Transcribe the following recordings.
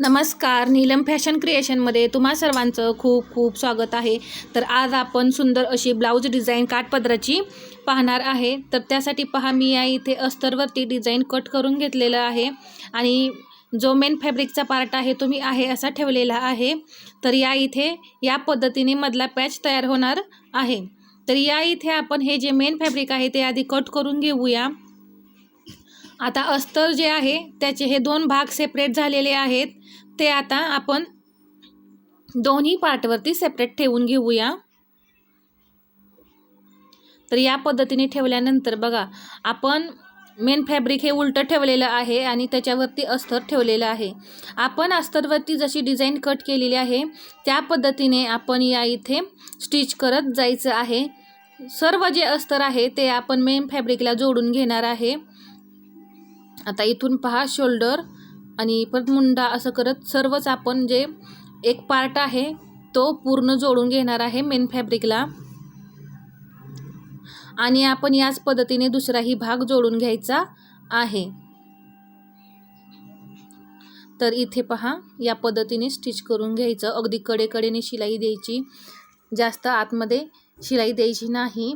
नमस्कार नीलम फॅशन क्रिएशनमध्ये तुम्हा सर्वांचं खूप खूप स्वागत आहे. तर आज आपण सुंदर अशी ब्लाऊज डिझाईन काठपदराची पाहणार आहे. तर त्यासाठी पहा मी या इथे अस्तरवरती डिझाईन कट करून घेतलेलं आहे. आणि जो मेन फॅब्रिकचा पार्ट आहे तो मी आहे असा ठेवलेला आहे. तर या इथे या पद्धतीने मधला पॅच तयार होणार आहे. तर या इथे आपण हे जे मेन फॅब्रिक आहे ते आधी कट करून घेऊया. आता अस्तर जे आहे त्याचे हे दोन भाग सेपरेट झालेले आहेत. ते आता आपण दोन्ही पार्टवरती सेपरेट ठेवून घेऊया. तर या पद्धतीने ठेवल्यानंतर बघा आपण मेन फॅब्रिक हे उलटं ठेवलेलं आहे आणि त्याच्यावरती अस्तर ठेवलेलं आहे. आपण अस्तरवरती जशी डिझाईन कट केलेली आहे त्या पद्धतीने आपण या इथे स्टिच करत जायचं आहे. सर्व जे अस्तर आहे ते आपण मेन फॅब्रिकला जोडून घेणार आहे. आता इथून पहा शोल्डर आणि परत मुंडा असं करत सर्वच आपण जे एक पार्ट आहे तो पूर्ण जोडून घेणार आहे मेन फॅब्रिकला आणि आपण याच पद्धतीने दुसराही भाग जोडून घ्यायचा आहे. तर इथे पहा या पद्धतीने स्टिच करून घ्यायचं. अगदी कडेकडेने शिलाई द्यायची. जास्त आतमध्ये शिलाई द्यायची नाही.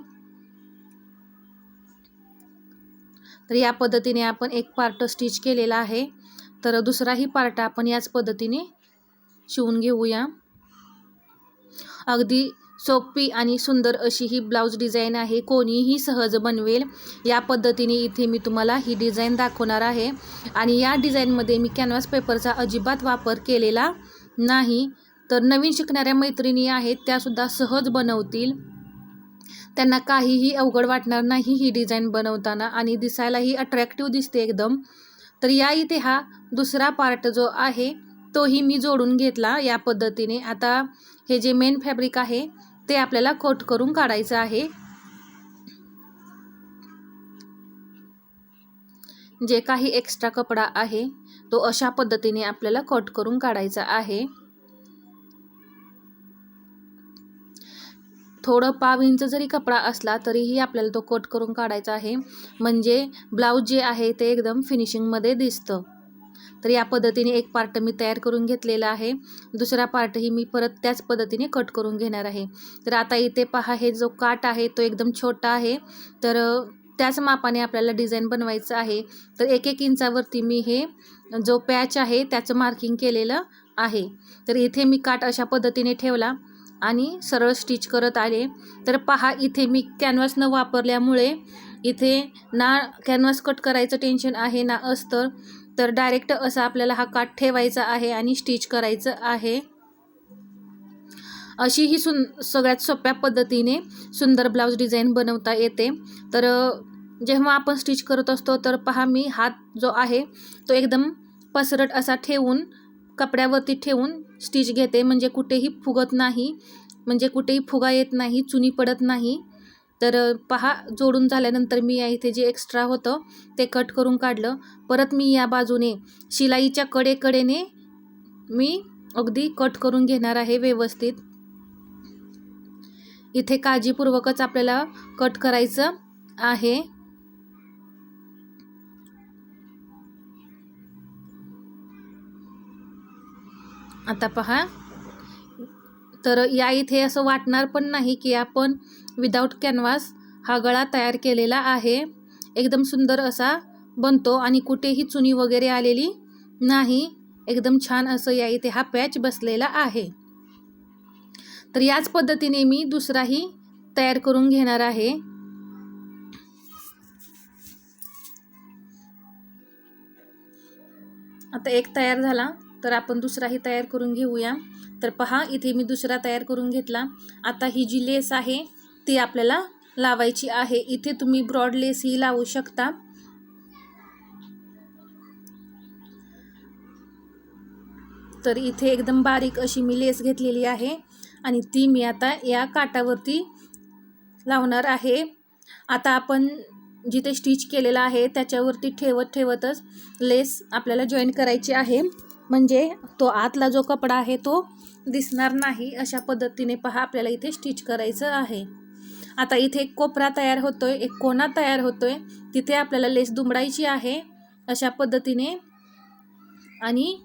तर या पद्धतीने आपण एक पार्ट स्टिच केलेला आहे. तर दुसराही पार्ट आपण याच पद्धतीने शिवून घेऊया. अगदी सोपी आणि सुंदर अशी ही ब्लाऊज डिझाईन आहे. कोणीही सहज बनवेल. या पद्धतीने इथे मी तुम्हाला ही डिझाईन दाखवणार आहे. आणि या डिझाईनमध्ये मी कॅनव्हास पेपरचा अजिबात वापर केलेला नाही. तर नवीन शिकणाऱ्या मैत्रिणी आहेत त्यासुद्धा सहज बनवतील. त्यांना काहीही अवघड वाटणार नाही ही डिझाईन बनवताना आणि दिसायलाही अट्रॅक्टिव्ह दिसते एकदम. तर या इथे हा दुसरा पार्ट जो आहे तोही मी जोडून घेतला या पद्धतीने. आता हे जे मेन फॅब्रिक आहे ते आपल्याला कोट करून काढायचं आहे. जे काही एक्स्ट्रा कपडा आहे तो अशा पद्धतीने आपल्याला कट करून काढायचा आहे. थोडं पाव इंच जरी कपडा असला तरीही आपल्याला तो कट करून काढायचा आहे. म्हणजे ब्लाऊज जे आहे ते एकदम फिनिशिंगमध्ये दिसतं. तर या पद्धतीने एक पार्ट मी तयार करून घेतलेला आहे. दुसरा पार्टही मी परत त्याच पद्धतीने कट करून घेणार आहे. तर आता इथे पहा हे जो काट आहे तो एकदम छोटा आहे. तर त्याच मापाने आपल्याला डिझाईन बनवायचं आहे. तर एक एक इंचावरती मी हे जो पॅच आहे त्याचं मार्किंग केलेलं आहे. तर इथे मी काट अशा पद्धतीने ठेवला. आणि सरळ स्टिच करत आले. तर पहा इथे मी कॅनव्हास न वापरल्यामुळे इथे ना कॅनव्हास कट करायचं टेन्शन आहे ना अस्तर. तर डायरेक्ट असा आपल्याला हा काठ ठेवायचा आहे आणि स्टिच करायचं आहे. अशी ही सुन सगळ्यात सोप्या पद्धतीने सुंदर ब्लाऊज डिझाईन बनवता येते. तर जेव्हा आपण स्टिच करत असतो तर पहा मी हात जो आहे तो एकदम पसरट असा ठेवून कपड्यावरती ठेवून स्टिच घेते. म्हणजे कुठेही फुगत नाही. म्हणजे कुठेही फुगा येत नाही चुनी पडत नाही. तर पहा जोडून झाल्यानंतर मी या इथे जे एक्स्ट्रा होतं ते कट करून काढलं. परत मी या बाजूने शिलाईच्या कडेकडेने मी अगदी कट करून घेणार आहे व्यवस्थित. इथे काळजीपूर्वकच आपल्याला कट करायचं आहे. आता पहा. तर या इथे असं वाटणार पण नाही की आपण विदाऊट कॅनव्हास हा गळा तयार केलेला आहे. एकदम सुंदर असा बनतो आणि कुठेही चुनी वगैरे आलेली नाही. एकदम छान असं या इथे हा पॅच बसलेला आहे. तर याच पद्धतीने मी दुसराही तयार करून घेणार आहे. आता एक तयार झाला. तर आपण दुसराही तयार करून घेऊया. तर पहा इथे मी दुसरा तयार करून घेतला. आता ही जी लेस आहे ती आपल्याला लावायची आहे. इथे तुम्ही ब्रॉड लेस ही लावू शकता. तर इथे एकदम बारीक अशी मी लेस घेतलेली आहे आणि ती मी आता या काटावरती लावणार आहे. आता आपण जिथे स्टिच केलेला आहे त्याच्यावरती ठेवत ठेवतच लेस आपल्याला जॉईन करायची आहे. म्हणजे तो आतला जो कपडा आहे तो दिसणार नाही अशा पद्धतीने पहा आपल्याला इथे स्टिच करायचं आहे. आता इथे एक कोपरा तयार होतोय एक कोना तयार होतोय. तिथे आपल्याला लेस दुमडायची आहे अशा पद्धतीने. आणि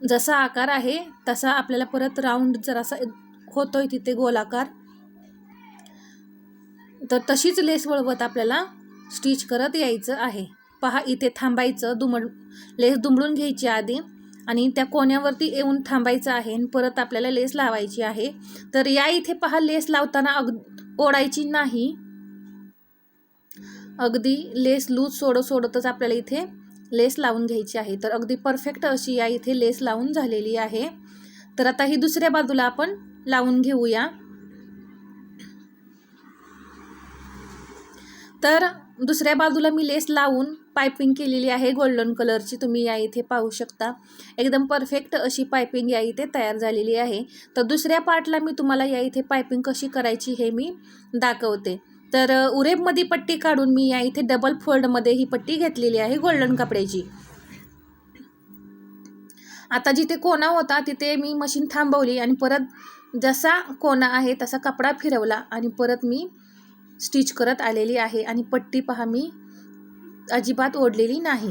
जसा आकार आहे तसा आपल्याला परत राऊंड जरासा होतोय तिथे गोलाकार. तर तशीच लेस वळवत आपल्याला स्टिच करत यायचं आहे. पहा इथे थांबायचं दुमड लेस दुमडून घ्यायची आधी. आणि त्या कोण्यावरती येऊन थांबायचं आहे आणि परत आपल्याला लेस लावायची आहे. तर या इथे पहा लेस लावताना अग ओढायची नाही. अगदी लेस लूज सोडत सोडतच आपल्याला इथे लेस लावून घ्यायची आहे. तर अगदी परफेक्ट अशी या इथे लेस लावून झालेली आहे. तर आता ही दुसऱ्या बाजूला आपण लावून घेऊया. तर दुसऱ्या बाजूला मी लेस लावून पायपिंग केलेली आहे गोल्डन कलरची. तुम्ही या इथे पाहू शकता. एकदम परफेक्ट अशी पायपिंग या इथे तयार झालेली आहे. तर दुसऱ्या पार्टला मी तुम्हाला या इथे पायपिंग कशी करायची हे मी दाखवते. तर उरेबमध्ये पट्टी काढून मी या इथे डबल फोल्डमध्ये ही पट्टी घेतलेली आहे गोल्डन कपड्याची. आता जिथे कोणा होता तिथे मी मशीन थांबवली आणि परत जसा कोणा आहे तसा कपडा फिरवला आणि परत मी स्टिच करत आलेली आहे आणि पट्टी पहा मी अजिबात ओढलेली नाही.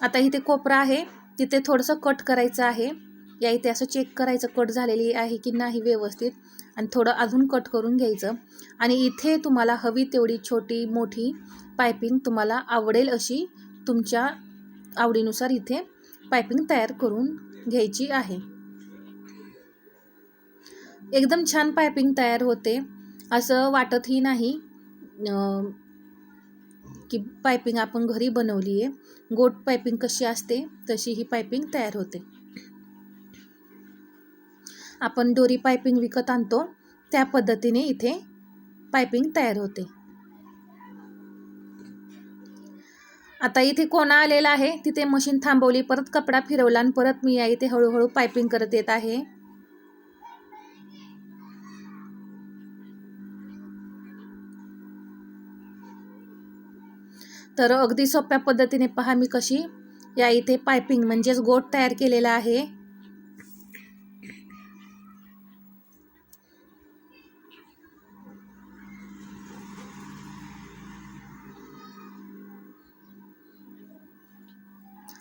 आता इथे कोपरा आहे तिथे थोडंसं कट करायचं आहे. या इथे असं चेक करायचं कट झालेली आहे की नाही व्यवस्थित आणि थोडं अजून कट करून घ्यायचं. आणि इथे तुम्हाला हवी तेवढी छोटी मोठी पायपिंग तुम्हाला आवडेल अशी तुमच्या आवडीनुसार इथे पायपिंग तयार करून घ्यायची आहे. एकदम छान पायपिंग तयार होते. असं वाटतही नाही. की पायपिंग आपण घरी बनवली आहे गोट पायपिंग कशी असते तशी ही पायपिंग तयार होते. आपण दोरी पायपिंग विकत आणतो त्या पद्धतीने इथे पायपिंग तयार होते. आता इथे कोणा आलेला आहे तिथे मशीन थांबवली परत कपडा फिरवला आणि परत मी या इथे हळूहळू पायपिंग करत येत आहे. तर अगदी सोप्या पद्धतीने पहा मी कशी या इथे पायपिंग म्हणजेच गोट तयार केलेला आहे.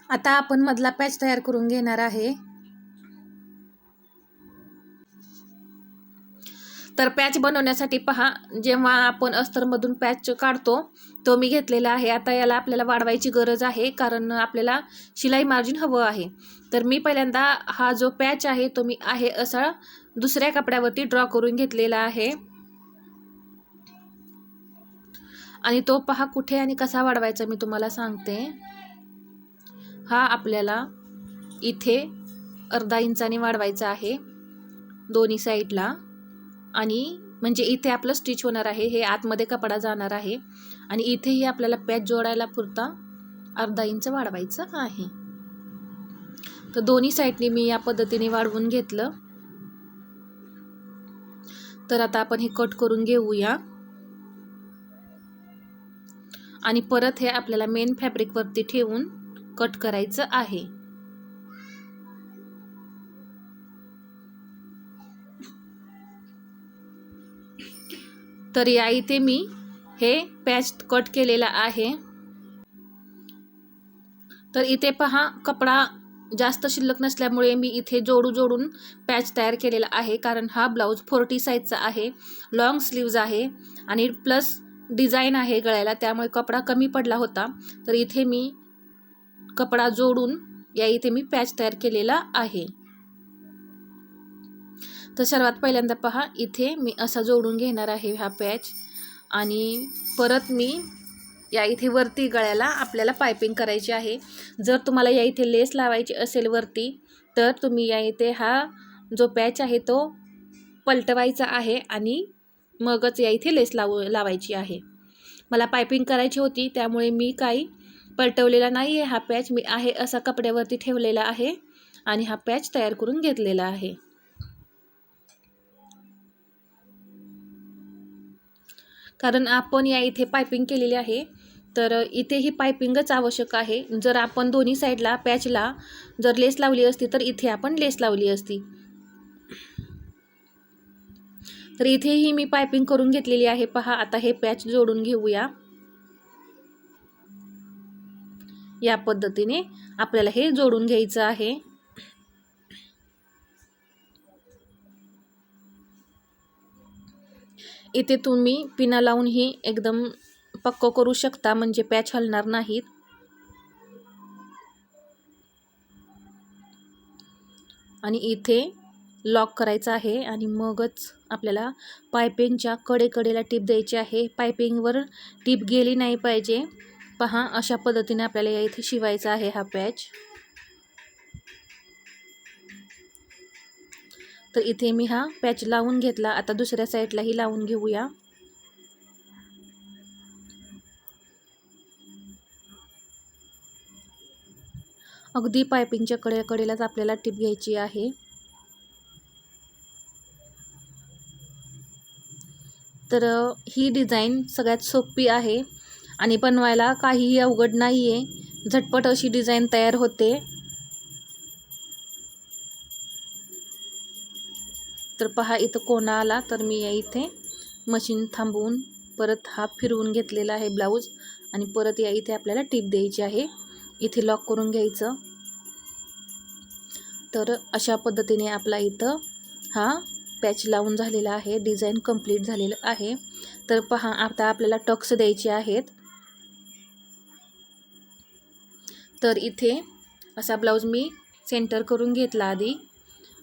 आता आपण मधला पॅच तयार करून घेणार आहे. तर पॅच बनवण्यासाठी पहा जेव्हा आपण अस्तरमधून पॅच काढतो तो मी घेतलेला आहे. आता याला आपल्याला वाढवायची गरज आहे कारण आपल्याला शिलाई मार्जिन हवं आहे. तर मी पहिल्यांदा हा जो पॅच आहे तो मी आहे असा दुसऱ्या कपड्यावरती ड्रॉ करून घेतलेला आहे. आणि तो पहा कुठे आणि कसा वाढवायचा मी तुम्हाला सांगते. हा आपल्याला इथे अर्धा इंचाने वाढवायचा आहे दोन्ही साईडला आणि म्हणजे इथे आपलं स्टिच होणार आहे हे आतमध्ये कपडा जाणार आहे आणि इथेही आपल्याला पॅच जोडायला पुरता अर्धा इंच वाढवायचं आहे. तर दोन्ही साईडने मी या पद्धतीने वाढवून घेतलं. तर आता आपण हे कट करून घेऊया. आणि परत हे आपल्याला मेन फॅब्रिकवरती ठेवून कट करायचं आहे. तर या इथे मी हे पॅच कट केलेला आहे. तर इथे पहा कपडा जास्त शिल्लक नसल्यामुळे मी इथे जोडू जोडून पॅच तयार केलेला आहे कारण हा ब्लाऊज फोर्टी साईजचा आहे लॉंग स्लीव्ज आहे आणि प्लस डिझाईन आहे गळ्याला त्यामुळे कपडा कमी पडला होता. तर इथे मी कपडा जोडून या इथे मी पॅच तयार केलेला आहे. तर सर्वात पहिल्यांदा पहा इथे मी असा जोडून घेणार आहे हा पॅच. आणि परत मी या इथे वरती गळ्याला आपल्याला पायपिंग करायची आहे. जर तुम्हाला या इथे लेस लावायची असेल वरती तर तुम्ही या इथे हा जो पॅच आहे तो पलटवायचा आहे आणि मगच या इथे लेस लावू लावायची आहे. मला पायपिंग करायची होती त्यामुळे मी काही पलटवलेला नाही आहे हा पॅच मी आहे असा कपड्यावरती ठेवलेला आहे आणि हा पॅच तयार करून घेतलेला आहे. कारण आपण या इथे पायपिंग केलेली आहे. तर इथे ही पायपिंगच आवश्यक आहे. जर आपण दोन्ही साईडला पॅचला जर लेस लावली असती तर इथे आपण लेस लावली असती. तर इथेही मी पायपिंग करून घेतलेली आहे. पहा आता हे पॅच जोडून घेऊया. या पद्धतीने आपल्याला हे जोडून घ्यायचं आहे. इथे तुम्ही पिना लावूनही एकदम पक्क करू शकता म्हणजे पॅच हलणार नाहीत. आणि इथे लॉक करायचं आहे आणि मगच आपल्याला पायपिंगच्या कडेकडेला टीप द्यायची आहे. पायपिंगवर टीप गेली नाही पाहिजे. पहा अशा पद्धतीने आपल्याला या इथे शिवायचा आहे हा पॅच. तर इथे मी हा पॅच लावून घेतला. आता दुसऱ्या साईडलाही लावून घेऊया. अगदी पायपिंगच्या कडे कडेलाच आपल्याला टिप घ्यायची आहे. तर ही डिझाईन सगळ्यात सोपी आहे आणि बनवायला काहीही अवघड नाही आहे झटपट अशी डिझाईन तयार होते. तर पहा इथं कोणा आला तर मी या इथे मशीन थांबवून परत हा फिरवून घेतलेला आहे ब्लाऊज आणि परत या इथे आपल्याला टीप द्यायची आहे. इथे लॉक करून घ्यायचं. तर अशा पद्धतीने आपला इथं हा पॅच लावून झालेला आहे डिझाईन कंप्लीट झालेलं आहे. तर पहा आता आपल्याला टक्स द्यायचे आहेत. तर इथे असा ब्लाऊज मी सेंटर करून घेतला आधी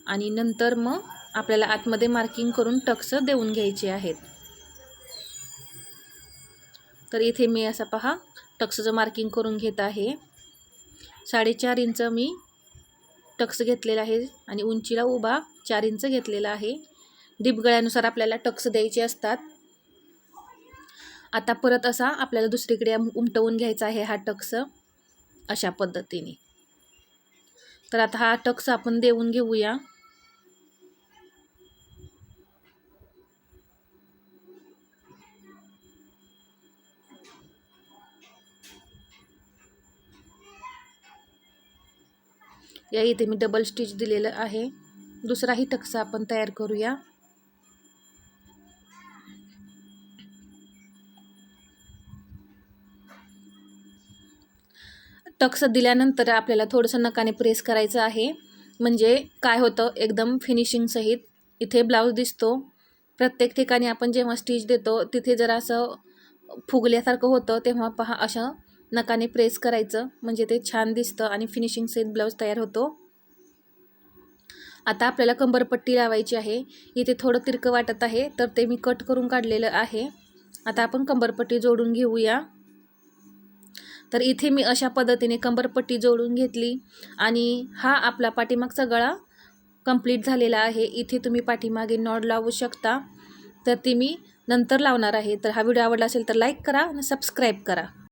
आणि नंतर मग आपल्याला आतमध्ये मार्किंग करून टक्स देऊन घ्यायचे आहेत. तर इथे मी असा पहा टक्सचं मार्किंग करून घेत आहे. साडेचार इंच मी टक्स घेतलेला आहे आणि उंचीला उभा चार इंच घेतलेला आहे. डिपगळ्यानुसार आपल्याला टक्स द्यायचे असतात. आता परत असा आपल्याला दुसरीकडे उमटवून घ्यायचा आहे हा टक्स अशा पद्धतीने. तर आता हा टक्स आपण देऊन घेऊया. या इथे मी डबल स्टिच दिलेलं आहे. दुसराही टक्सा आपण तयार करूया. टक्स दिल्यानंतर आपल्याला थोडंसं नकाने प्रेस करायचं आहे. म्हणजे काय होतं एकदम फिनिशिंगसहित इथे ब्लाऊज दिसतो. प्रत्येक ठिकाणी आपण जेव्हा स्टिच देतो तिथे जरा असं फुगल्यासारखं होतं तेव्हा पहा अशा नकाने प्रेस करायचं म्हणजे ते छान दिसतं आणि फिनिशिंग सहित ब्लाऊज तयार होतो. आता आपल्याला कंबरपट्टी लावायची आहे. इथे थोडं तिरकं वाटत आहे तर ते मी कट करून काढलेलं आहे. आता आपण कंबरपट्टी जोडून घेऊया. तर इथे मी अशा पद्धतीने कंबरपट्टी जोडून घेतली आणि हा आपला पाठीमागचा गळा कंप्लीट झालेला आहे. इथे तुम्ही पाठीमागे नॉड लावू शकता. तर ती मी नंतर लावणार आहे. तर हा व्हिडिओ आवडला असेल तर लाईक करा आणि सबस्क्राईब करा.